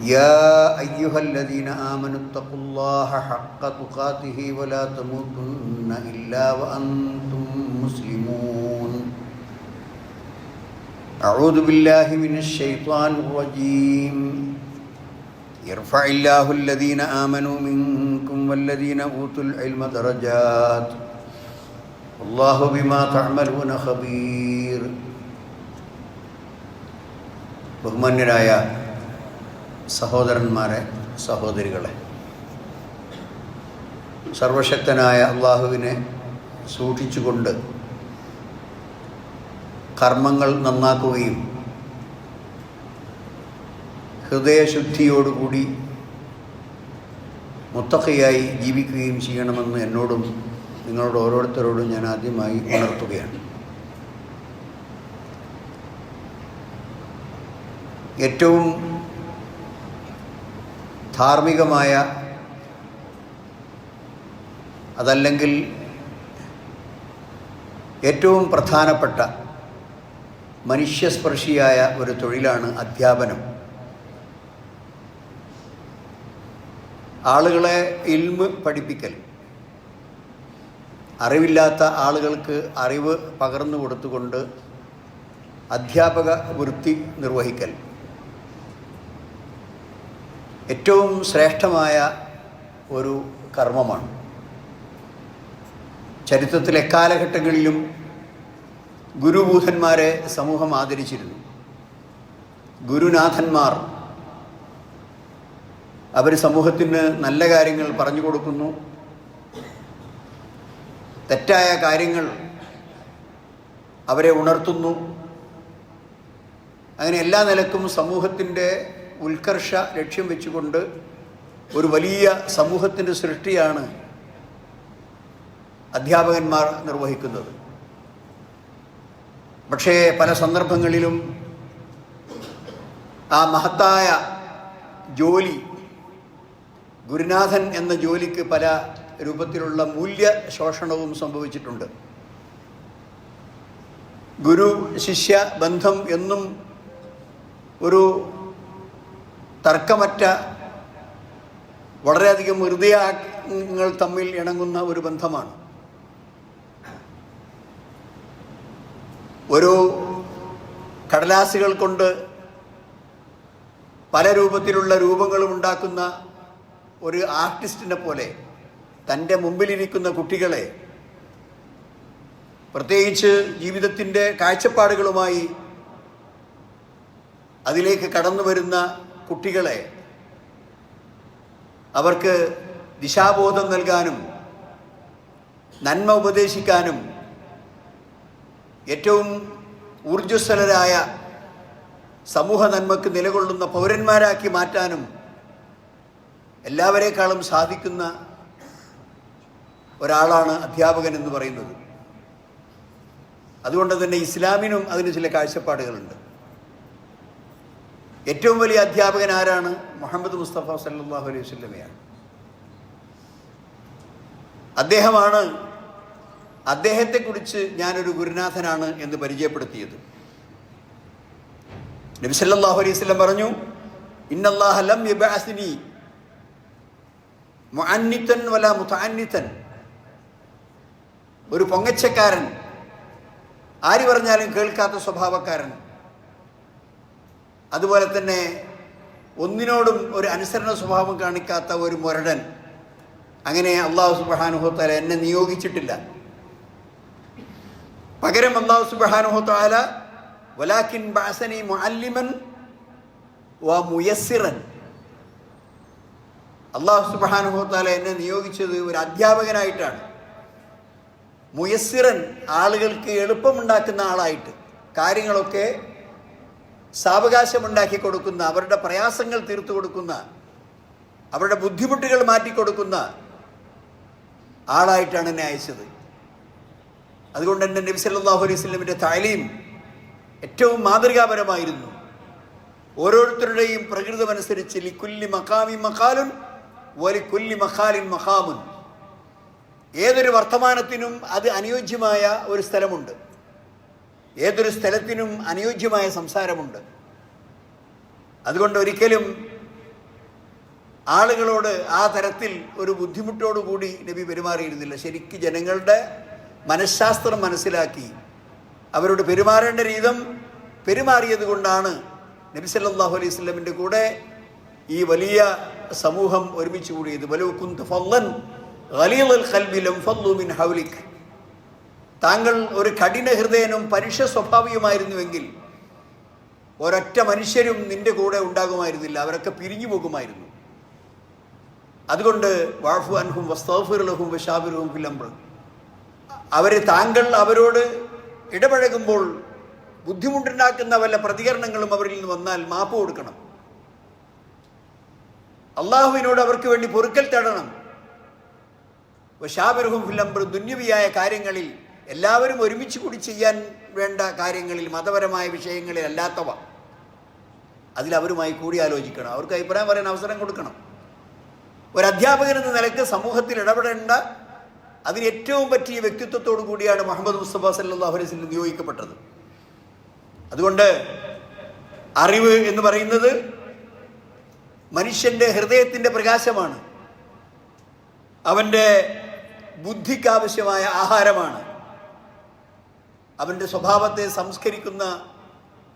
يا أيها الذين آمنوا اتقوا الله حق تقاته ولا تموتن إلا وأنتم مسلمون. أعوذ بالله من الشيطان الرجيم. يرفع الله الذين آمنوا منكم والذين أوتوا العلم درجات. الله بما تعملون خبير. بغمن الآيات സഹോദരന്മാരെ സഹോദരികളെ. സർവശക്തനായ അള്ളാഹുവിനെ സൂക്ഷിച്ചുകൊണ്ട് കർമ്മങ്ങൾ നന്നാക്കുകയും ഹൃദയശുദ്ധിയോടുകൂടി മുത്തക്കയായി ജീവിക്കുകയും ചെയ്യണമെന്ന് എന്നോടും നിങ്ങളോട് ഓരോരുത്തരോടും ഞാൻ ആദ്യമായി ഉണർത്തുകയാണ്. ഏറ്റവും ധാർമ്മികമായ അതല്ലെങ്കിൽ ഏറ്റവും പ്രധാനപ്പെട്ട മനുഷ്യസ്പർശിയായ ഒരു തൊഴിലാണ് അധ്യാപനം. ആളുകളെ ഇൽമ് പഠിപ്പിക്കൽ. അറിവില്ലാത്ത ആളുകൾക്ക് അറിവ് പകർന്നു കൊടുത്തുകൊണ്ട് അധ്യാപക വൃത്തി നിർവഹിക്കൽ. ഏറ്റവും ശ്രേഷ്ഠമായ ഒരു കർമ്മമാണ്. ചരിത്രത്തിലെ കാലഘട്ടങ്ങളിലും ഗുരുബൂധന്മാരെ സമൂഹം ആദരിച്ചിരുന്നു. ഗുരുനാഥന്മാർ അവർ സമൂഹത്തിന് നല്ല കാര്യങ്ങൾ പറഞ്ഞു കൊടുക്കുന്നു. തെറ്റായ കാര്യങ്ങൾ അവരെ ഉണർത്തുന്നു. അങ്ങനെ എല്ലാ നിലക്കും സമൂഹത്തിന്റെ ഉത്കർഷ ലക്ഷ്യം വെച്ചുകൊണ്ട് ഒരു വലിയ സമൂഹത്തിന്റെ സൃഷ്ടിയാണ് അധ്യാപകന്മാർ നിർവഹിക്കുന്നത്. പക്ഷേ പല സന്ദർഭങ്ങളിലും ആ മഹത്തായ ജോലി ഗുരുനാഥൻ എന്ന ജോലിക്ക് പല രൂപത്തിലുള്ള മൂല്യ ശോഷണവും സംഭവിച്ചിട്ടുണ്ട്. ഗുരു ശിഷ്യ ബന്ധം എന്നും ഒരു തർക്കമറ്റ വളരെയധികം ഹൃദയങ്ങൾ തമ്മിൽ ഇണങ്ങുന്ന ഒരു ബന്ധമാണ്. ഒരു കടലാസുകൾ കൊണ്ട് പല രൂപത്തിലുള്ള രൂപങ്ങളും ഉണ്ടാക്കുന്ന ഒരു ആർട്ടിസ്റ്റിനെ പോലെ തന്റെ മുമ്പിലിരിക്കുന്ന കുട്ടികളെ പ്രത്യേകിച്ച് ജീവിതത്തിന്റെ കാഴ്ചപ്പാടുകളുമായി അതിലേക്ക് കടന്നു വരുന്ന കുട്ടികളെ അവർക്ക് ദിശാബോധം നൽകാനും നന്മ ഉപദേശിക്കാനും ഏറ്റവും ഊർജസ്വലരായ സമൂഹ നന്മക്ക് നിലകൊള്ളുന്ന പൗരന്മാരാക്കി മാറ്റാനും എല്ലാവരെക്കാളും സാധിക്കുന്ന ഒരാളാണ് അധ്യാപകൻ എന്ന് പറയുന്നത്. അതുകൊണ്ട് തന്നെ ഇസ്ലാമിനും അതിന് ചില കാഴ്ചപ്പാടുകളുണ്ട്. ഏറ്റവും വലിയ അധ്യാപകൻ ആരാണ്? മുഹമ്മദ് മുസ്തഫ സല്ലാഹു അലൈഹി വല്ലമയാണ് അദ്ദേഹമാണ് അദ്ദേഹത്തെക്കുറിച്ച് ഞാനൊരു ഗുരുനാഥനാണ് എന്ന് പരിചയപ്പെടുത്തിയത്. നബി സല്ലല്ലാഹു അലൈഹി വസല്ലം പറഞ്ഞു ഇന്നല്ലാഹലം മുഅന്നിത്തൻ വല മുതഅന്നിത്തൻ. ഒരു പൊങ്ങച്ചക്കാരൻ ആര് പറഞ്ഞാലും കേൾക്കാത്ത സ്വഭാവക്കാരൻ അതുപോലെ തന്നെ ഒന്നിനോടും ഒരു അനുസരണ സ്വഭാവം കാണിക്കാത്ത ഒരു മുരടൻ. അങ്ങനെ അള്ളാഹു സുബാനുഹോത്താല എന്നെ നിയോഗിച്ചിട്ടില്ല. പകരം അള്ളാഹു സുബാനുഹോത്താല വലാക്കിൻ ബാസനി മുഅല്ലിമൻ വ മുയസ്സിറൻ. അള്ളാഹു സുബാനുഹോത്താല എന്നെ നിയോഗിച്ചത് ഒരു അധ്യാപകനായിട്ടാണ്. മുയസ്സിറൻ ആളുകൾക്ക് എളുപ്പമുണ്ടാക്കുന്ന ആളായിട്ട്. കാര്യങ്ങളൊക്കെ സാവകാശമുണ്ടാക്കി കൊടുക്കുന്ന അവരുടെ പ്രയാസങ്ങൾ തീർത്തു കൊടുക്കുന്ന അവരുടെ ബുദ്ധിമുട്ടുകൾ മാറ്റിക്കൊടുക്കുന്ന ആളായിട്ടാണ് എന്നെ അയച്ചത്. അതുകൊണ്ട് തന്നെ നബി സല്ലല്ലാഹു അലൈഹി സ്വലമിന്റെ താലീം ഏറ്റവും മാതൃകാപരമായിരുന്നു. ഓരോരുത്തരുടെയും പ്രകൃതമനുസരിച്ച് ലിക്കുല്ലി മക്കാമി മക്കാലുൻ വലി കുല്ലി മഖാലിൻ മഖാമുൻ. ഏതൊരു വർത്തമാനത്തിനും അത് അനുയോജ്യമായ ഒരു സ്ഥലമുണ്ട്. ഏതൊരു സ്ഥലത്തിനും അനുയോജ്യമായ സംസാരമുണ്ട്. അതുകൊണ്ട് ഒരിക്കലും ആളുകളോട് ആ തരത്തിൽ ഒരു ബുദ്ധിമുട്ടോടുകൂടി നബി പെരുമാറിയിരുന്നില്ല. ശരിക്ക് ജനങ്ങളുടെ മനഃശാസ്ത്രം മനസ്സിലാക്കി അവരോട് പെരുമാറേണ്ട രീതം പെരുമാറിയത് കൊണ്ടാണ് നബി സല്ലാഹു അലൈഹി സ്വലമിന്റെ കൂടെ ഈ വലിയ സമൂഹം ഒരുമിച്ച് കൂടിയത്. വലു കുന്ത് ഫല്ലൻ ഖലീലൽ ഖൽബി ലം ഫല്ലു മിൻ ഹൗലിക്. താങ്കൾ ഒരു കഠിന ഹൃദയനും പരുഷ സ്വഭാവിയുമായിരുന്നുവെങ്കിൽ ഒരൊറ്റ മനുഷ്യരും നിന്റെ കൂടെ ഉണ്ടാകുമായിരുന്നില്ല. അവരൊക്കെ പിരിഞ്ഞു പോകുമായിരുന്നു. അതുകൊണ്ട് വാഫു അൻഹും വസ്തഫുലഹും വഷാബിറും ഫിലംബ് അവർ താങ്കൾ അവരോട് ഇടപഴകുമ്പോൾ ബുദ്ധിമുട്ടുണ്ടാക്കുന്ന വല്ല പ്രതികരണങ്ങളും അവരിൽ നിന്ന് വന്നാൽ മാപ്പ് കൊടുക്കണം. അള്ളാഹുവിനോട് അവർക്ക് വേണ്ടി പൊറുക്കൽ തേടണം. വഷാബിറുഹും ഫിലംബർ ദുന്യവിയായ കാര്യങ്ങളിൽ എല്ലാവരും ഒരുമിച്ച് കൂടി ചെയ്യാൻ വേണ്ട കാര്യങ്ങളിൽ മതപരമായ വിഷയങ്ങളിൽ അല്ലാത്തവ അതിൽ അവരുമായി കൂടിയാലോചിക്കണം അവർക്ക് അഭിപ്രായം പറയാൻ അവസരം കൊടുക്കണം. ഒരു അധ്യാപകൻ എന്ന നിലയ്ക്ക് സമൂഹത്തിൽ ഇടപെടേണ്ട അതിന് ഏറ്റവും പറ്റിയ വ്യക്തിത്വത്തോടു കൂടിയാണ് മുഹമ്മദ് മുസ്തഫ സല്ലാഹു വസല്ലം നിയോഗിക്കപ്പെട്ടത്. അതുകൊണ്ട് അറിവ് എന്ന് പറയുന്നത് മനുഷ്യന്റെ ഹൃദയത്തിന്റെ പ്രകാശമാണ്. അവന്റെ ബുദ്ധിക്കാവശ്യമായ ആഹാരമാണ്. അവന്റെ സ്വഭാവത്തെ സംസ്കരിക്കുന്ന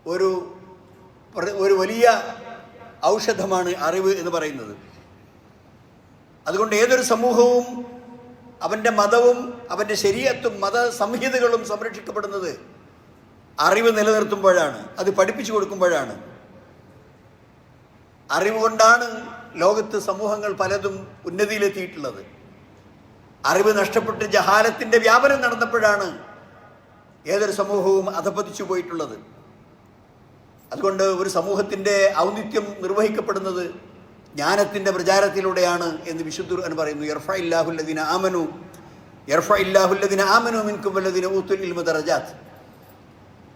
ഒരു ഒരു വലിയ ഔഷധമാണ് അറിവ് എന്ന് പറയുന്നത്. അതുകൊണ്ട് ഏതൊരു സമൂഹവും അവന്റെ മതവും അവന്റെ ശരീരത്തും മത സംഹിതകളും സംരക്ഷിക്കപ്പെടുന്നത് അറിവ് നിലനിർത്തുമ്പോഴാണ് അത് പഠിപ്പിച്ചു കൊടുക്കുമ്പോഴാണ്. അറിവുകൊണ്ടാണ് ലോകത്ത് സമൂഹങ്ങൾ പലതും ഉന്നതിയിലെത്തിയിട്ടുള്ളത്. അറിവ് നഷ്ടപ്പെട്ട് ജഹാലത്തിന്റെ വ്യാപനം നടന്നപ്പോഴാണ് ഏതൊരു സമൂഹവും അധപതിച്ചു പോയിട്ടുള്ളത്? അതുകൊണ്ട് ഒരു സമൂഹത്തിന്റെ ഔന്നിത്യം നിർവഹിക്കപ്പെടുന്നത് ജ്ഞാനത്തിന്റെ പ്രചാരത്തിലൂടെയാണ് എന്ന് വിശുദ്ധ എന്ന് പറയുന്നു. യർഫ ഇല്ലാഹുല്ലദിന ആമനു യർഫ ഇല്ലാഹുല്ലദിന ആമനു മിൻകും വല്ലദിന ഊത്തുൽ ഇൽമ ദറജാത്ത്.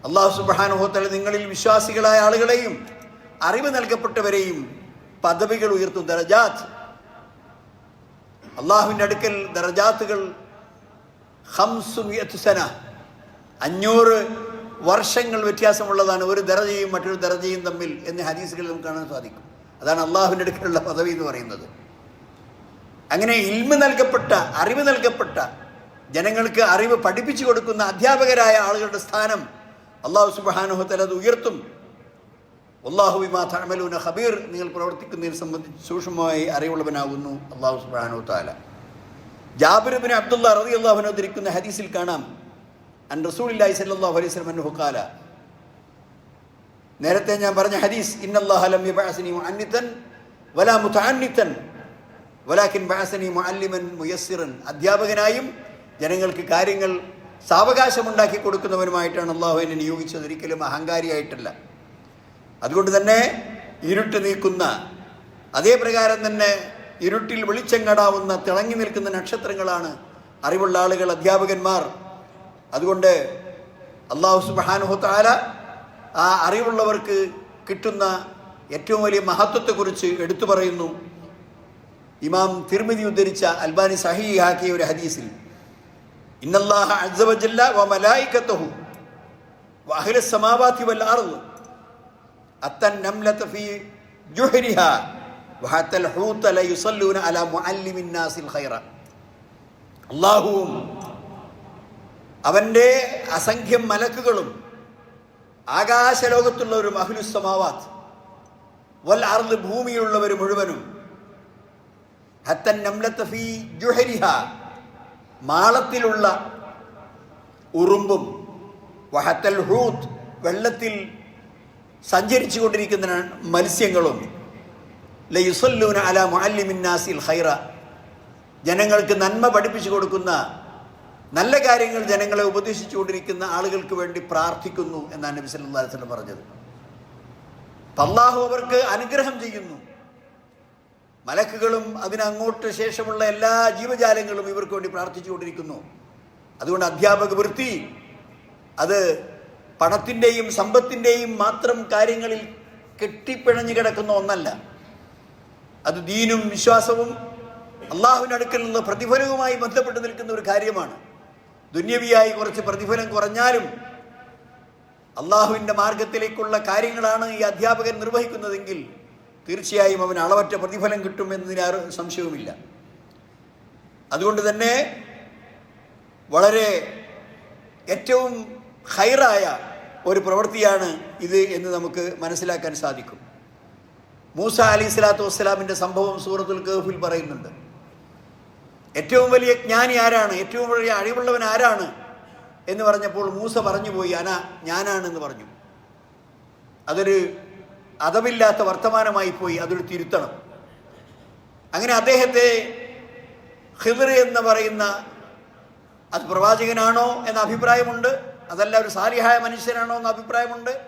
അള്ളാഹു സുബ്ഹാനഹുവതആല നിങ്ങളിൽ വിശ്വാസികളായ ആളുകളെയും അറിവ് നൽകപ്പെട്ടവരെയും പദവികൾ ഉയർത്തും. ദറജാത്ത്. അള്ളാഹുവിന്റെ അടുക്കൽ ദറജാത്തുകൾ ഹംസുമിയത്ത് സന അഞ്ഞൂറ് വർഷങ്ങൾ വ്യത്യാസമുള്ളതാണ് ഒരു ദറജയും മറ്റൊരു ദറജയും തമ്മിൽ എന്ന് ഹദീസുകളിൽ നമുക്ക് കാണാൻ സാധിക്കും. അതാണ് അള്ളാഹുവിന്റെ അടുക്കലുള്ള പദവി എന്ന് പറയുന്നത്. അങ്ങനെ ഇൽമ നൽകപ്പെട്ട അറിവ് നൽകപ്പെട്ട ജനങ്ങൾക്ക് അറിവ് പഠിപ്പിച്ചു കൊടുക്കുന്ന അധ്യാപകരായ ആളുകളുടെ സ്ഥാനം അള്ളാഹു സുബാനുഹത്തൽ അത് ഉയർത്തും. അള്ളാഹു വിമാ തഴമലൂന ഹബീർ നിങ്ങൾ പ്രവർത്തിക്കുന്നതിനെ സംബന്ധിച്ച് സൂക്ഷ്മമായി അറിവുള്ളവനാകുന്നു അള്ളാഹു സുബാനു താല ജാബിർ അബ്ദുള്ള റതി അള്ളാഹുനോദ്ധരിക്കുന്ന ഹദീസിൽ കാണാം. അൻ സല്ലല്ലാഹു അലൈഹി വസല്ലം ഖാല. നേരത്തെ ഞാൻ പറഞ്ഞ ഹദീസ് ലം മുഅന്നിതൻ വലാ മുയസ്സിറൻ. അധ്യാപകനായും ജനങ്ങൾക്ക് കാര്യങ്ങൾ സാവകാശമുണ്ടാക്കി കൊടുക്കുന്നവനുമായിട്ടാണ് അള്ളാഹു എന്നെ നിയോഗിച്ചത്. ഒരിക്കലും അഹങ്കാരിയായിട്ടല്ല. അതുകൊണ്ട് തന്നെ ഇരുട്ട് നീക്കുന്ന അതേ പ്രകാരം തന്നെ ഇരുട്ടിൽ വെളിച്ചം കടാവുന്ന തിളങ്ങി നിൽക്കുന്ന നക്ഷത്രങ്ങളാണ് അറിവുള്ള ആളുകൾ അധ്യാപകന്മാർ. അതുകൊണ്ട് അള്ളാഹു സുബാനുഹത്താല ആ അറിവുള്ളവർക്ക് കിട്ടുന്ന ഏറ്റവും വലിയ മഹത്വത്തെക്കുറിച്ച് എടുത്തു പറയുന്നു. ഇമാം തിരുമതി ഉദ്ധരിച്ച അൽബാനി സഹിയാക്കിയ ഒരു ഹദീസിൽ ഇന്നല്ലാഹ അത്തൻ ഫീ അല നാസിൽ ഖൈറ. അവന്റെ അസംഖ്യം മലക്കുകളും ആകാശലോകത്തുള്ളവരും അഹ്ലുസമാവാത്ത് വൽ അർദ് ഭൂമിയിലുള്ളവർ മുഴുവനും. ഹത്തൻ നംലത ഫീ ജുഹരിഹ മാളത്തിലുള്ള ഉറുമ്പും വഹത്തൽ ഹൂത്ത് വെള്ളത്തിൽ സഞ്ചരിച്ചു കൊണ്ടിരിക്കുന്ന മത്സ്യങ്ങളും. ലയുസല്ലൂന അല മുഅല്ലിമിന്നാസിൽ ഖൈറ. ജനങ്ങൾക്ക് നന്മ പഠിപ്പിച്ചു കൊടുക്കുന്ന നല്ല കാര്യങ്ങൾ ജനങ്ങളെ ഉപദേശിച്ചു കൊണ്ടിരിക്കുന്ന ആളുകൾക്ക് വേണ്ടി പ്രാർത്ഥിക്കുന്നു എന്നാണ് നബി സല്ലല്ലാഹു അലൈഹി വസല്ലം പറഞ്ഞത്. അള്ളാഹു അവർക്ക് അനുഗ്രഹം ചെയ്യുന്നു. മലക്കുകളും അതിനങ്ങോട്ട് ശേഷമുള്ള എല്ലാ ജീവജാലങ്ങളും ഇവർക്ക് വേണ്ടി പ്രാർത്ഥിച്ചുകൊണ്ടിരിക്കുന്നു. അതുകൊണ്ട് അധ്യാപക വൃത്തി അത് പണത്തിന്റെയും സമ്പത്തിന്റെയും മാത്രം കാര്യങ്ങളിൽ കെട്ടിപ്പിണഞ്ഞു കിടക്കുന്ന ഒന്നല്ല. അത് ദീനും വിശ്വാസവും അള്ളാഹുവിനടുക്കൽ നിന്ന് പ്രതിഫലവുമായി ബന്ധപ്പെട്ട് നിൽക്കുന്ന ഒരു കാര്യമാണ്. ദുന്യവിയായി കുറച്ച് പ്രതിഫലം കുറഞ്ഞാലും അള്ളാഹുവിന്റെ മാർഗത്തിലേക്കുള്ള കാര്യങ്ങളാണ് ഈ അധ്യാപകൻ നിർവഹിക്കുന്നതെങ്കിൽ തീർച്ചയായും അവന് അളവറ്റ പ്രതിഫലം കിട്ടുമെന്നതിന് ആ സംശയവുമില്ല. അതുകൊണ്ട് തന്നെ വളരെ ഏറ്റവും ഹൈറായ ഒരു പ്രവൃത്തിയാണ് ഇത് എന്ന് നമുക്ക് മനസ്സിലാക്കാൻ സാധിക്കും. മൂസ അലി സ്വലാത്തു വസ്സലാമിന്റെ സംഭവം സൂറത്തുൽ ഗഹഫിൽ പറയുന്നുണ്ട്. ഏറ്റവും വലിയ ജ്ഞാനി ആരാണ്? ഏറ്റവും വലിയ അഴിവുള്ളവൻ ആരാണ്? എന്ന് പറഞ്ഞപ്പോൾ മൂസ പറഞ്ഞു പോയി അന ഞാനാണെന്ന് പറഞ്ഞു. അതൊരു അതവില്ലാത്ത വർത്തമാനമായി പോയി അതൊരു തിരുത്തണം. അങ്ങനെ അദ്ദേഹത്തെ ഖിദർ എന്ന് പറയുന്ന അത് പ്രവാചകനാണോ എന്ന അഭിപ്രായമുണ്ട്. അതല്ല ഒരു സാലിഹായ മനുഷ്യനാണോ എന്ന അഭിപ്രായമുണ്ട്.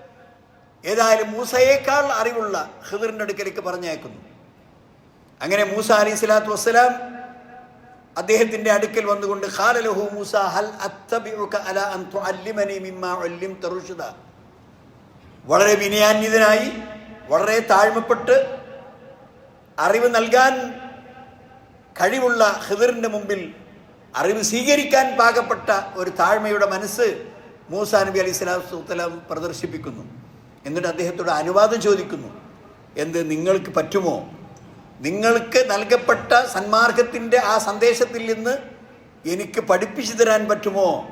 ഏതായാലും മൂസയേക്കാൾ അറിവുള്ള ഖിദറിന്റെ അടുക്കലേക്ക് പറഞ്ഞയക്കുന്നു. അങ്ങനെ മൂസ അലി സ്വലാത്തു വസ്സലാം അദ്ദേഹത്തിന്റെ അടുക്കൽ വന്നുകൊണ്ട് ഖാലലഹു മൂസ ഹൽ അത്തബിഉക അല അൻ തുഅല്ലിമനി വളരെ വിനയാന്വിതനായി വളരെ താഴ്മപ്പെട്ട് അറിവ് നൽകാൻ കഴിവുള്ള ഹിദറിന്റെ മുമ്പിൽ അറിവ് സ്വീകരിക്കാൻ പാകപ്പെട്ട ഒരു താഴ്മയുടെ മനസ്സ് മൂസ നബി അലൈഹി സ്വലാത്തു പ്രദർശിപ്പിക്കുന്നു. എന്നിട്ട് അദ്ദേഹത്തോട് അനുവാദം ചോദിക്കുന്നു എന്ത് നിങ്ങൾക്ക് പറ്റുമോ? നിങ്ങൾക്ക് നൽകപ്പെട്ട സന്മാർഗത്തിന്റെ ആ സന്ദേശത്തിൽ നിന്ന് എനിക്ക് പഠിപ്പിച്ചു തരാൻ പറ്റുമോ?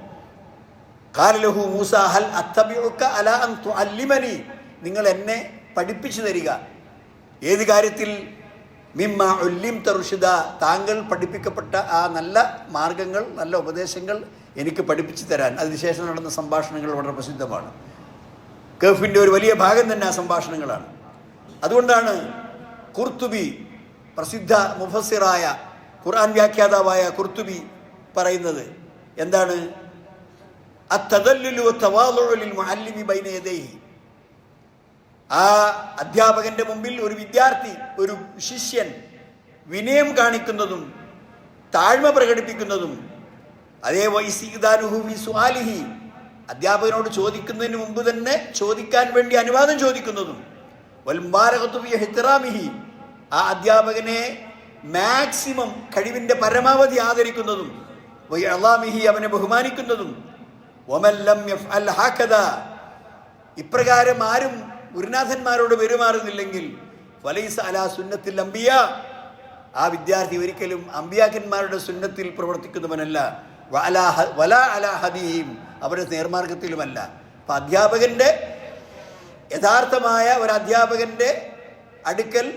കാലലഹു മൂസ ഹൽ അത്തബിഉക അല അല്ലിമനി നിങ്ങൾ എന്നെ പഠിപ്പിച്ചു തരിക. ഏത് കാര്യത്തിൽ? മിമ്മ ഒല്ലിം തറുഷിദ താങ്കൾ പഠിപ്പിക്കപ്പെട്ട ആ നല്ല മാർഗങ്ങൾ നല്ല ഉപദേശങ്ങൾ എനിക്ക് പഠിപ്പിച്ചു തരാൻ. അതിനുശേഷം നടന്ന സംഭാഷണങ്ങൾ വളരെ പ്രസിദ്ധമാണ്. കഫിന്റെ ഒരു വലിയ ഭാഗം തന്നെ ആ സംഭാഷണങ്ങളാണ്. അതുകൊണ്ടാണ് കുർത്തുബി പ്രസിദ്ധ മുഫസിറായ ഖുർആൻ വ്യാഖ്യാതാവായ കുർത്തുബി പറയുന്നത് എന്താണ്? ആ അധ്യാപകന്റെ മുമ്പിൽ ഒരു വിദ്യാർത്ഥി ഒരു ശിഷ്യൻ വിനയം കാണിക്കുന്നതും താഴ്മ പ്രകടിപ്പിക്കുന്നതും അതേ വൈസീദാനുഹുമി സ്വാലിഹി അധ്യാപകനോട് ചോദിക്കുന്നതിന് മുമ്പ് തന്നെ ചോദിക്കാൻ വേണ്ടി അനുവാദം ചോദിക്കുന്നതും ആ അധ്യാപകനെ മാക്സിമം കഴിവിന്റെ പരമാവധി ആദരിക്കുന്നതും അള്ളാമിഹി അവനെ ബഹുമാനിക്കുന്നതും ഒമല്ലം യഫ്അൽ ഹാക്കദ ഇപ്രകാരം ആരും ഗുരുനാഥന്മാരോട് പെരുമാറുന്നില്ലെങ്കിൽ ഫലൈസ അലാ സുന്നത്തിൽ അമ്പിയ ആ വിദ്യാർത്ഥി ഒരിക്കലും അമ്പിയാക്കന്മാരുടെ സുന്നത്തിൽ പ്രവർത്തിക്കുന്നവനല്ല. വല അല ഹദീം അവരുടെ നേർമാർഗത്തിലുമല്ല. അപ്പൊ അധ്യാപകന്റെ യഥാർത്ഥമായ ഒരു അധ്യാപകന്റെ അടുക്കൽ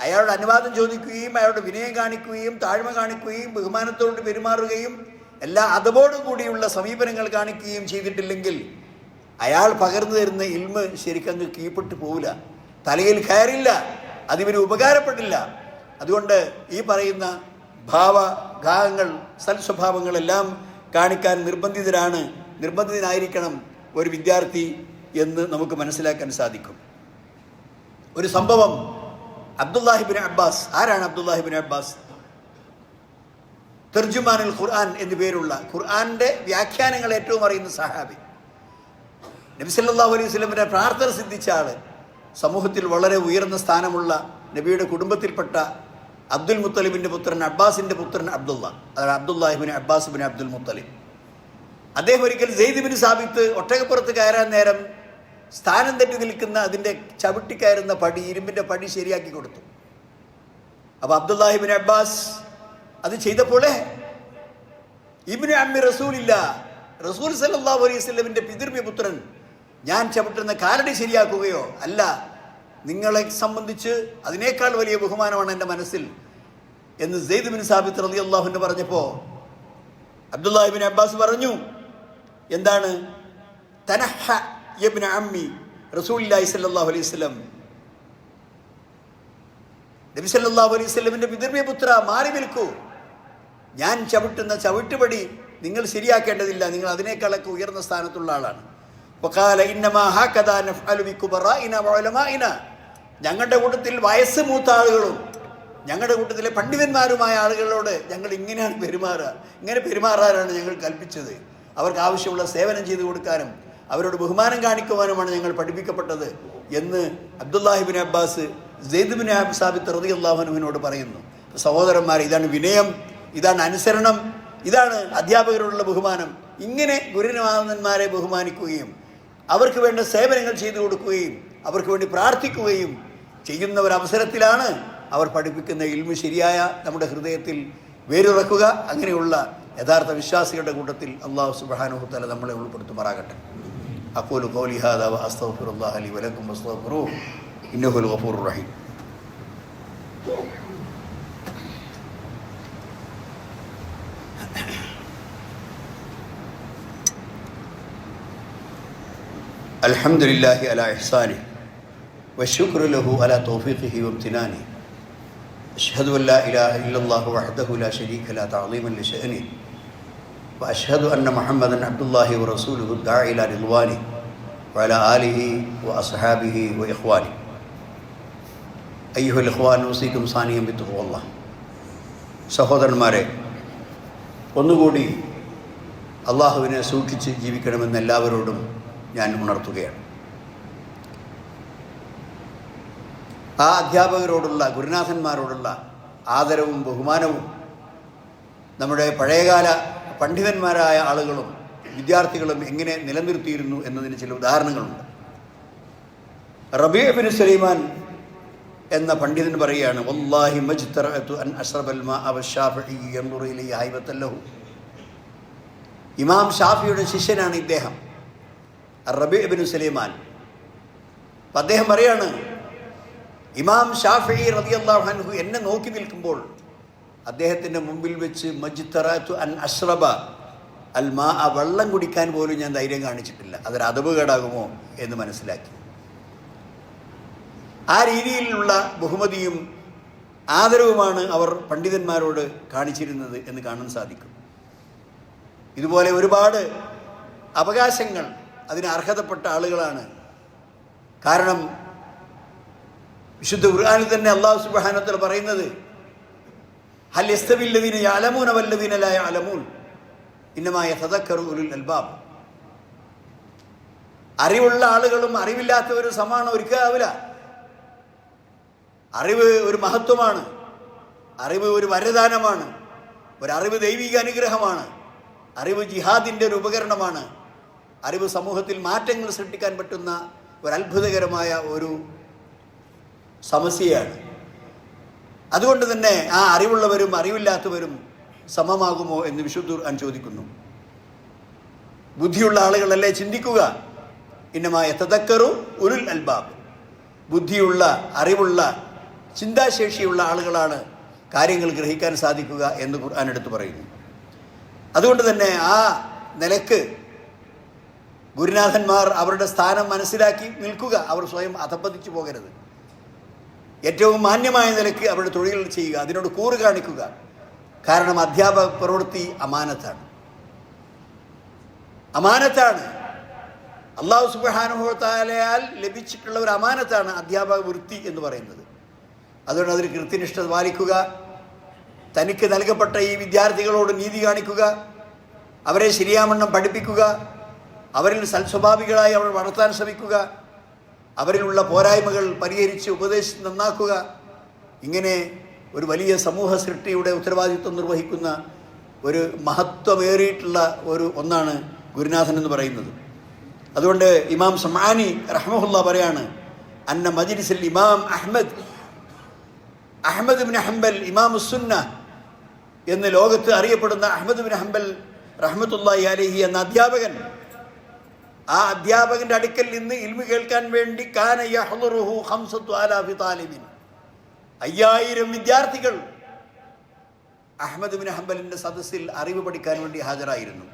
അയാളുടെ അനുവാദം ചോദിക്കുകയും അയാളുടെ വിനയം കാണിക്കുകയും താഴ്മ കാണിക്കുകയും ബഹുമാനത്തോട് പെരുമാറുകയും എല്ലാ അതപോടും കൂടിയുള്ള സമീപനങ്ങൾ കാണിക്കുകയും ചെയ്തിട്ടില്ലെങ്കിൽ അയാൾ പകർന്നു തരുന്ന ഇൽമ് ശരിക്കങ്ങ് കീഴ്പ്പെട്ട് പോവില്ല. തലയിൽ കയറില്ല. അതിവന് ഉപകാരപ്പെട്ടില്ല അതുകൊണ്ട് ഈ പറയുന്ന ഭാവഘാതങ്ങൾ സൽസ്വഭാവങ്ങളെല്ലാം കാണിക്കാൻ നിർബന്ധിതരാണ് നിർബന്ധിതനായിരിക്കണം ഒരു വിദ്യാർത്ഥി എന്ന് നമുക്ക് മനസ്സിലാക്കാൻ സാധിക്കും. ഒരു സംഭവം അബ്ദുല്ലാഹിബിൻ അബ്ബാസ്. ആരാണ് അബ്ദുല്ലാഹിബിൻ അബ്ബാസ്? തെർജുമാനുൽ ഖുർആൻ എന്നു പേരുള്ള ഖുർആന്റെ വ്യാഖ്യാനങ്ങൾ ഏറ്റവും അറിയുന്ന സഹാബി. നബി അലൈഹി സ്വലമിന്റെ പ്രാർത്ഥന സിദ്ധിച്ച ആൾ സമൂഹത്തിൽ വളരെ ഉയർന്ന സ്ഥാനമുള്ള നബിയുടെ കുടുംബത്തിൽപ്പെട്ട അബ്ദുൽ മുത്തലിബിന്റെ പുത്രൻ അബ്ബാസിന്റെ പുത്രൻ അബ്ദുള്ള അതാണ് Abdullah ibn Abbas bin Abdul Muttalib. അദ്ദേഹം ഒരിക്കൽ സെയ്ദ് ബിൻ സാബിത്ത് ഒട്ടകപ്പുറത്ത് കയറാൻ നേരം സ്ഥാനം തെറ്റി നിൽക്കുന്ന അതിന്റെ ചവിട്ടിക്കയറുന്ന പടി ഇരുമ്പിന്റെ പടി ശരിയാക്കി കൊടുത്തു. അപ്പോൾ അബ്ദുല്ലാഹിബിൻ അബ്ബാസ് അത് ചെയ്തപ്പോഴേ ഇബിന് അമ്മി റസൂലില്ല റസൂൽ സല്ലല്ലാഹു അലൈഹി വസല്ലമിന്റെ പിതൃവ്യ പുത്രൻ ഞാൻ ചവിട്ടുന്ന കാലടി ശരിയാക്കുകയോ അല്ല നിങ്ങളെ സംബന്ധിച്ച് അതിനേക്കാൾ വലിയ ബഹുമാനമാണ് എന്റെ മനസ്സിൽ എന്ന് സെയ്ദ് ബിൻ സാബിത്ത് റലി അള്ളാഹുവിന്റെ പറഞ്ഞപ്പോൾ അബ്ദുല്ലാഹിബിൻ അബ്ബാസ് പറഞ്ഞു എന്താണ്? തനഹ യബ്ന അമ്മി റസൂലില്ലാഹി സല്ലല്ലാഹു അലൈഹി വസല്ലം. നബി സല്ലല്ലാഹു അലൈഹി വസല്ലമിന്റെ പിതൃവ്യ പുത്ര മാറി നിൽക്കൂ. ഞാൻ ചവിട്ടുന്ന ചവിട്ടുപടി നിങ്ങൾ ശരിയാക്കേണ്ടതില്ല. നിങ്ങൾ അതിനേക്കാളൊക്കെ ഉയർന്ന സ്ഥാനത്തുള്ള ആളാണ്. ഞങ്ങളുടെ കൂട്ടത്തിൽ വയസ്സ് മൂത്ത ആളുകളും ഞങ്ങളുടെ കൂട്ടത്തിലെ പണ്ഡിതന്മാരുമായ ആളുകളോട് ഞങ്ങൾ ഇങ്ങനെയാണ് പെരുമാറുക. ഇങ്ങനെ പെരുമാറാനാണ് ഞങ്ങൾ കൽപ്പിച്ചത്. അവർക്ക് ആവശ്യമുള്ള സേവനം ചെയ്തു കൊടുക്കാനും അവരോട് ബഹുമാനം കാണിക്കുവാനുമാണ് ഞങ്ങൾ പഠിപ്പിക്കപ്പെട്ടത് എന്ന് അബ്ദുല്ലാഹിബിൻ അബ്ബാസ് ജെയ്ദുബിൻ സാബിത്ത് റതി അള്ളാഹുനുവിനോട് പറയുന്നു. സഹോദരന്മാർ ഇതാണ് വിനയം ഇതാണ് അനുസരണം ഇതാണ് അധ്യാപകരോടുള്ള ബഹുമാനം. ഇങ്ങനെ ഗുരുനാഥന്മാരെ ബഹുമാനിക്കുകയും അവർക്ക് വേണ്ട സേവനങ്ങൾ ചെയ്തു കൊടുക്കുകയും അവർക്ക് വേണ്ടി പ്രാർത്ഥിക്കുകയും ചെയ്യുന്ന ഒരു അവസരത്തിലാണ് അവർ പഠിപ്പിക്കുന്ന ഇൽമു ശരിയായ നമ്മുടെ ഹൃദയത്തിൽ വേരുറക്കുക. അങ്ങനെയുള്ള യഥാർത്ഥ വിശ്വാസികളുടെ കൂട്ടത്തിൽ അള്ളാഹു സുബാനുഹുത്തല നമ്മളെ ഉൾപ്പെടുത്തുമാറാകട്ടെ. أقول قولي هذا وأستغفر الله لي ولكم واستغفروه إنه الغفور الرحيم. الحمد لله على إحسانه والشكر له على توفيقه وامتنانه. أشهد أن لا إله إلا الله وحده لا شريك لا تعظيما لشأنه. وأشهد أن محمدا عبد الله ورسوله الداعي إلى رضوانه. وعلى آله وأصحابه وإخوانه أيها الإخوان أوصيكم ثانيا بتقوى الله സഹോദരന്മാരെ ഒന്നുകൂടി അള്ളാഹുവിനെ സൂക്ഷിച്ച് ജീവിക്കണമെന്ന് എല്ലാവരോടും ഞാൻ ഉണർത്തുകയാണ് ആ അധ്യാപകരോടുള്ള ഗുരുനാഥന്മാരോടുള്ള ആദരവും ബഹുമാനവും നമ്മുടെ പഴയകാല പണ്ഡിതന്മാരായ ആളുകളും വിദ്യാർത്ഥികളും എങ്ങനെ നിലനിർത്തിയിരുന്നു എന്നതിന് ചില ഉദാഹരണങ്ങളുണ്ട്. റബീബിൻ സലീമാൻ എന്ന പണ്ഡിതൻ പറയുകയാണ് വല്ലാഹി മജ്തറഅതു അൻ ഹൈബത്തൻ ഇമാം ഷാഫിയുടെ ശിഷ്യനാണ് ഇദ്ദേഹം റബി ഇബ്നു സലീമാൻ. അപ്പം അദ്ദേഹം പറയാണ് ഇമാം ഷാഫി റളിയല്ലാഹു അൻഹു എന്നെ നോക്കി നിൽക്കുമ്പോൾ അദ്ദേഹത്തിന്റെ മുമ്പിൽ വെച്ച് മജ്തറഅതു അൻ അഷ്റബ അൽ മാ ആ വെള്ളം കുടിക്കാൻ പോലും ഞാൻ ധൈര്യം കാണിച്ചിട്ടില്ല. അതൊരു അതവ് കേടാകുമോ എന്ന് മനസ്സിലാക്കി. ആ രീതിയിലുള്ള ബഹുമതിയും ആദരവുമാണ് അവർ പണ്ഡിതന്മാരോട് കാണിച്ചിരുന്നത് എന്ന് കാണാൻ സാധിക്കും. ഇതുപോലെ ഒരുപാട് അവകാശങ്ങൾ അതിന് അർഹതപ്പെട്ട ആളുകളാണ്. കാരണം വിശുദ്ധ ഖുർആാനിൽ തന്നെ അള്ളാഹു സുബാനത്തിൽ പറയുന്നത് ഹൽ യസ്തവില്ലദീന യഅലമൂന വല്ലദീന ലാ യഅലമൂൻ ഇന്നമാ ഉരുൽ അൽബാബ്. അറിവുള്ള ആളുകളും അറിവില്ലാത്തവരും സമാനം ഒരിക്കലാവില്ല അറിവ് ഒരു മഹത്വമാണ്. അറിവ് ഒരു വരദാനമാണ്. ഒരറിവ് ദൈവിക അനുഗ്രഹമാണ്. അറിവ് ജിഹാദിന്റെ ഒരു ഉപകരണമാണ്. അറിവ് സമൂഹത്തിൽ മാറ്റങ്ങൾ സൃഷ്ടിക്കാൻ പറ്റുന്ന ഒരു അത്ഭുതകരമായ ഒരു സമസ്യയാണ്. അതുകൊണ്ട് തന്നെ ആ അറിവുള്ളവരും അറിവില്ലാത്തവരും സമമാകുമോ എന്ന് വിശുദ്ധ ഖുർആൻ ചോദിക്കുന്നു. ബുദ്ധിയുള്ള ആളുകളല്ലേ ചിന്തിക്കുക. ഇന്നമായ തതക്കറു ഉരുൽ അൽബാബ്. ബുദ്ധിയുള്ള അറിവുള്ള ചിന്താശേഷിയുള്ള ആളുകളാണ് കാര്യങ്ങൾ ഗ്രഹിക്കാൻ സാധിക്കുക എന്ന് ഖുർആൻ എടുത്തു പറയുന്നു. അതുകൊണ്ട് തന്നെ ആ നിലയ്ക്ക് ഗുരുനാഥന്മാർ അവരുടെ സ്ഥാനം മനസ്സിലാക്കി നിൽക്കുക. അവർ സ്വയം അധപ്പതിച്ചു പോകരുത്. ഏറ്റവും മാന്യമായ നിലയ്ക്ക് അവരുടെ തൊഴിലുകൾ ചെയ്യുക. അതിനോട് കൂറ് കാണിക്കുക. കാരണം അധ്യാപക പ്രവൃത്തി അമാനത്താണ്. അമാനത്താണ്. അള്ളാഹു സുബാനുഭവത്താലയാൽ ലഭിച്ചിട്ടുള്ള ഒരു അമാനത്താണ് അധ്യാപക വൃത്തി എന്ന് പറയുന്നത്. അതുകൊണ്ട് അതിന് കൃത്യനിഷ്ഠ പാലിക്കുക തനിക്ക് നൽകപ്പെട്ട ഈ വിദ്യാർത്ഥികളോട് നീതി കാണിക്കുക അവരെ ശരിയാമണ്ണം പഠിപ്പിക്കുക അവരിൽ സൽസ്വഭാവികളായി അവർ വളർത്താൻ ശ്രമിക്കുക അവരിലുള്ള പോരായ്മകൾ പരിഹരിച്ച് ഉപദേശിച്ച് നന്നാക്കുക ഇങ്ങനെ ഒരു വലിയ സമൂഹ സൃഷ്ടിയുടെ ഉത്തരവാദിത്വം നിർവഹിക്കുന്ന ഒരു മഹത്വമേറിയിട്ടുള്ള ഒരു ഒന്നാണ് ഗുരുനാഥൻ എന്ന് പറയുന്നത്. അതുകൊണ്ട് ഇമാം സമാനി റഹ്മുല്ല പറയാണ് അന്ന മജിലിസിൽ ഇമാം അഹമ്മദ് അഹമ്മദ് ബിൻ ഹംബൽ ഇമാം സുന്ന എന്ന് ലോകത്ത് അറിയപ്പെടുന്ന അഹമ്മദ് ബിൻ ഹംബൽ റഹ്മത്തുല്ലാഹി അലഹി എന്ന അധ്യാപകൻ ആ അധ്യാപകന്റെ അടുക്കൽ നിന്ന് ഇൽമു കേൾക്കാൻ വേണ്ടി കാന യഹ്ലുറുഹു ഹംസത്തു ആലാഫി താലിബിൻ അയ്യായിരം വിദ്യാർത്ഥികൾ അഹമ്മദ് ബിൻ ഹംബലിന്റെ സദസ്സിൽ അറിവ് പഠിക്കാൻ വേണ്ടി ഹാജരായിരുന്നു.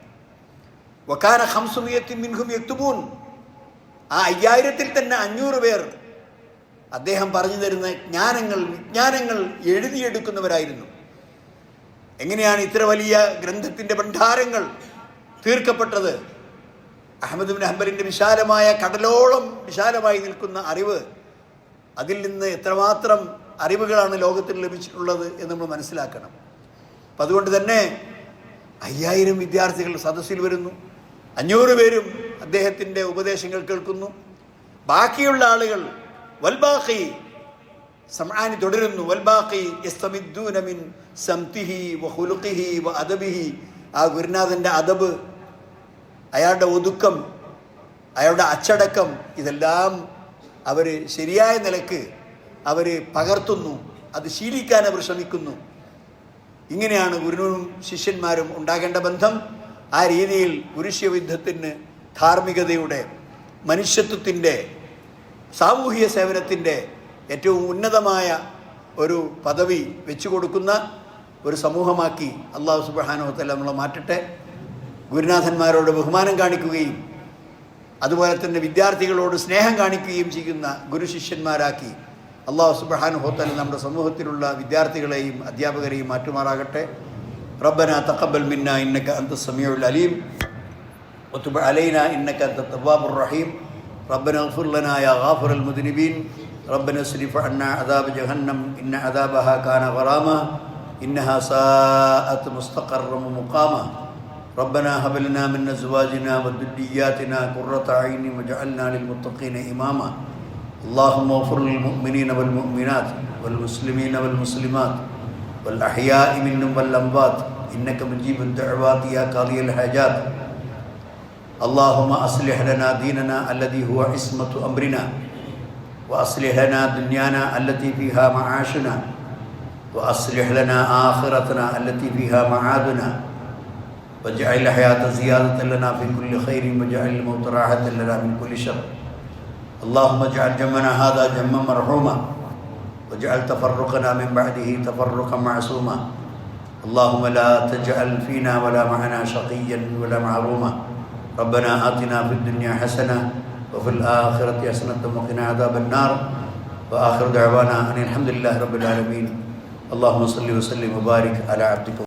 വക്കാന ഹംസുമിയത്തിൻ മിൻഹും യക്തുബൂൻ. ആ അയ്യായിരത്തിൽ തന്നെ അഞ്ഞൂറ് പേർ അദ്ദേഹം പറഞ്ഞു തരുന്ന ജ്ഞാനങ്ങൾ വിജ്ഞാനങ്ങൾ എഴുതിയെടുക്കുന്നവരായിരുന്നു. എങ്ങനെയാണ് ഇത്ര വലിയ ഗ്രന്ഥത്തിന്റെ ഭണ്ഡാരങ്ങൾ തീർക്കപ്പെട്ടത്? അഹമ്മദ് ബിൻ ഹംബലിന്റെ വിശാലമായ കടലോളം വിശാലമായി നിൽക്കുന്ന അറിവ് അതിൽ നിന്ന് എത്രമാത്രം അറിവുകളാണ് ലോകത്തിന് ലഭിച്ചിട്ടുള്ളത് എന്ന് നമ്മൾ മനസ്സിലാക്കണം. അപ്പം അതുകൊണ്ട് തന്നെ അയ്യായിരം വിദ്യാർത്ഥികൾ സദസ്സിൽ വരുന്നു. അഞ്ഞൂറ് പേരും അദ്ദേഹത്തിന്റെ ഉപദേശങ്ങൾ കേൾക്കുന്നു. ബാക്കിയുള്ള ആളുകൾ വൽബാഖി സമാനി തുടരുന്നു. വൽബാഖി മിൻ സംതിഹി വഹുലുഖിഹി വ അദബിഹി. ആ ഗുരുനാഥന്റെ അദബ് അയാളുടെ ഒതുക്കം അയാളുടെ അച്ചടക്കം ഇതെല്ലാം അവർ ശരിയായ നിലയ്ക്ക് അവർ പകർത്തുന്നു അത് ശീലിക്കാൻ അവർ ശ്രമിക്കുന്നു. ഇങ്ങനെയാണ് ഗുരുവും ശിഷ്യന്മാരും ഉണ്ടാകേണ്ട ബന്ധം. ആ രീതിയിൽ പുരുഷ്യുദ്ധത്തിന് ധാർമ്മികതയുടെ മനുഷ്യത്വത്തിന്റെ സാമൂഹിക സേവനത്തിന്റെ ഏറ്റവും ഉന്നതമായ ഒരു പദവി വെച്ചു കൊടുക്കുന്ന ഒരു സമൂഹമാക്കി അള്ളാഹു സുബാനുഹത്തല്ല നമ്മളെ മാറ്റട്ടെ. ഗുരുനാഥന്മാരോട് ബഹുമാനം കാണിക്കുകയും അതുപോലെ തന്നെ വിദ്യാർത്ഥികളോട് സ്നേഹം കാണിക്കുകയും ചെയ്യുന്ന ഗുരു ശിഷ്യന്മാരാക്കി അള്ളാഹു സുബാനുഹോത്തൽ നമ്മുടെ സമൂഹത്തിലുള്ള വിദ്യാർത്ഥികളെയും അധ്യാപകരെയും മാറ്റുമാറാകട്ടെ ربنا تقبل منا إنك أنت السميع العليم وتب علينا إنك أنت التواب الرحيم ربنا اغفر لنا يا غافر المذنبين ربنا اصرف عنا عذاب جهنم إن عذابها كان غراما إنها ساءت مستقرا ومقاما ربنا هب لنا من أزواجنا وذرياتنا قرة عين واجعلنا للمتقين إماما اللهم اغفر للمؤمنين والمؤمنات والمسلمين والمسلمات والأحياء منهم والأموات. إنك مجيب الدعوات يا قاضي الحاجات. اللهم أصلح لنا ديننا الذي هو عصمة أمرنا وأصلح لنا دنيانا التي فيها معاشنا وأصلح لنا آخرتنا التي فيها معادنا. واجعل الحياة زيادة لنا في كل خير واجعل الموت راحة لنا من كل شر. اللهم اجعل جمعنا هذا جما مرحوما واجعل تفرقنا من بعده تفرقا معصوما. اللهم لا تجعل فينا ولا معنا شقيا ولا محروما ربنا آتنا في الدنيا حسنة وفي الآخرة حسنة وقنا عذاب النار. وآخر دعوانا أن الحمد لله رب العالمين. اللهم صل وسلم وبارك على عبدك